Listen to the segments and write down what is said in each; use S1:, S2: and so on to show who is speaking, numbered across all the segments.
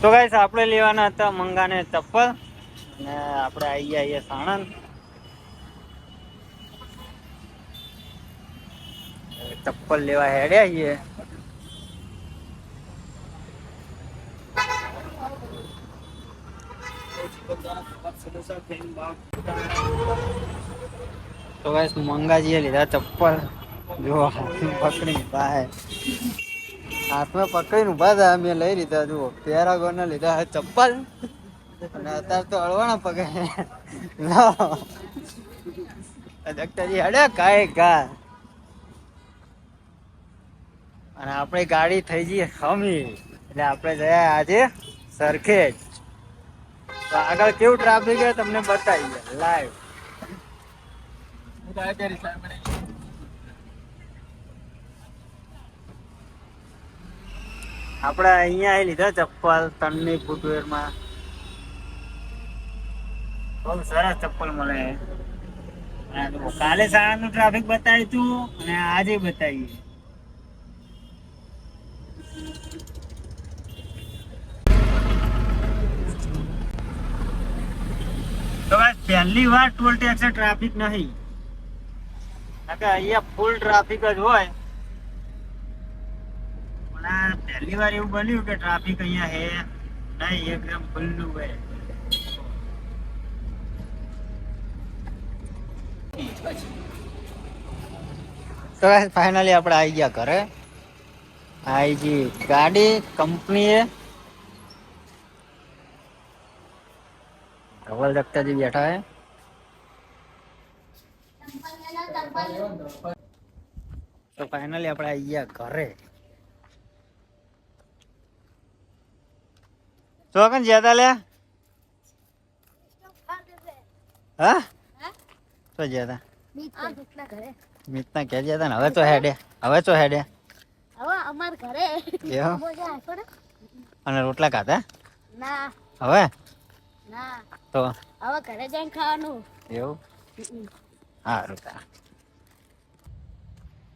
S1: તો ગાઈસ આપણે લેવાના હતા મંગાને ચપ્પલ ને આપણે આવી ગયા અહીંયા સાણંદ. ચપ્પલ લેવા હેડ્યા છીએ. તો ગાઈસ મંગાજીએ લીધા ચપ્પલ. જો, પકડી ભાઈ હાથમાં પકડીને ઊભા હતા મેં લઈ લીધા, જુઓ પેરાગોન લીધા છે, ચપ્પલ. અને અત્યારે તો અળવાના પગે. ડોક્ટરજી હડે કાય કા અને આપણે ગાડી થઈ ગઈ ખમી એટલે આપણે ગયા આજે સરખેજ આગળ કેવું ટ્રાફિક છે, તમને બતાવીએ. લાઈવ આપણે અહીંયા લીધા ચપ્પલ તણની ફૂટવેરમાં બહુ સરસ ચપ્પલ મળે. કાલે સાડા નું ટ્રાફિક બતાવ્યું તું, અને આજે બતાવીએ તો બસ પહેલી વાર ટોલ ટેક્સ ટ્રાફિક નહીં. કારણ કે અહીંયા ફૂલ ટ્રાફિક જ હોય. પહેલી વાર એવું બન્યું કે ટ્રાફિક અહીંયા હે? નહીં, એકદમ ખુલ્લું હોય. તો ફાઇનલી આપણે આવી ગયા ઘરે. આવી જી ગાડી, કંપનીએ. ધવલ દત્તાજી બેઠા હે. તો ફાઇનલી આપણે આવી ગયા ઘરે. તો કન જ્યાદા લે હા? તો જ્યાદા. મિતના કે જ્યાદા ને હવે તો હેડે હવે તો હેડે
S2: હવે અમાર ઘરે?
S1: અને રોટલા ખાતા
S2: ના.
S1: હવે?
S2: ના.
S1: તો?
S2: હવે ઘરે જઈને ખાવાનું.
S1: એવું? તા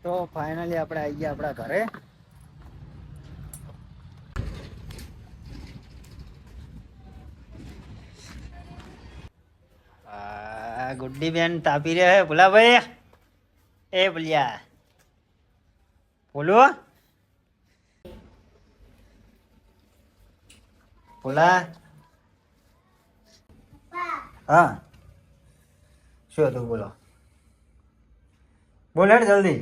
S1: તો ફાઇનલી આપણે આવી ગયા આપણા ઘરે. આ ગુડ્ડી બેન તાપી રહ્યા હે ભોલા એ ભૂલ્યા. બોલો. ભોલા. હા. શું હતું? બોલો. બોલ હેડ જલ્દી.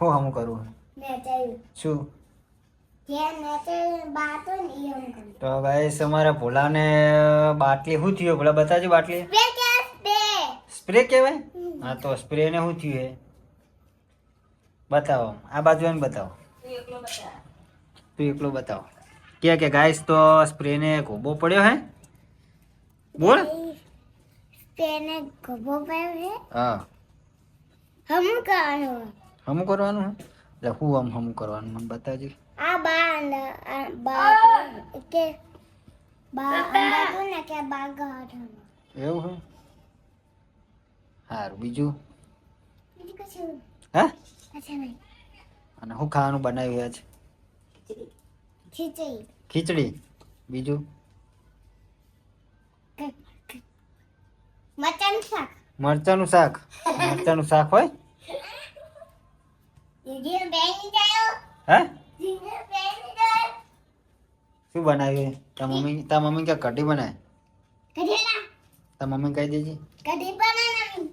S1: હું હમ કરું? શું? તો ગાઈસ અમારા ભોલાને બાટલી શું થયું? ભોલા બતાજો બાટલી. સ્પ્રે કહેવાય હા તો સ્પ્રે ને શું થયું હે બતાવો. આ બાજુ એને બતાવો. તું એકલો બતાવો. કે કે ગાઈસ તો સ્પ્રે ને ગોબો પડ્યો હે? બોલ.
S2: તેને ગભો પડ્યો હે?
S1: હા.
S2: હમ કરવાનું.
S1: હમ કરવાનું હે? એટલે હું આમ હમ કરવાનું? મને બતાવજો.
S2: કે ને કે
S1: એવું હે હારું બીજું
S2: બીજું કશું
S1: હા
S2: અચ્છા નહીં
S1: અને શું ખાવાનું બનાવ્યું આજ
S2: ખીચડી
S1: ખીચડી બીજું
S2: મરચાનું શાક
S1: મરચાનું શાક મરચાનું શાક હોય
S2: દીદી બેની જાયો
S1: હે શું બનાવ્યું તા મમ્મી તા મમ્મી કે કઢી બનાય?
S2: કઢેલા.
S1: તા મમ્મી કહી દેજે.
S2: કઢી બનાવી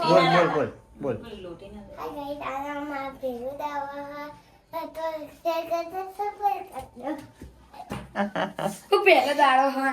S1: બોલ બોલ બોલ બોલ.
S2: આ ગઈ દાદામાં પેલું દાવા તો શેર કરતા સફર કરતો
S3: પહેલો દાડો હા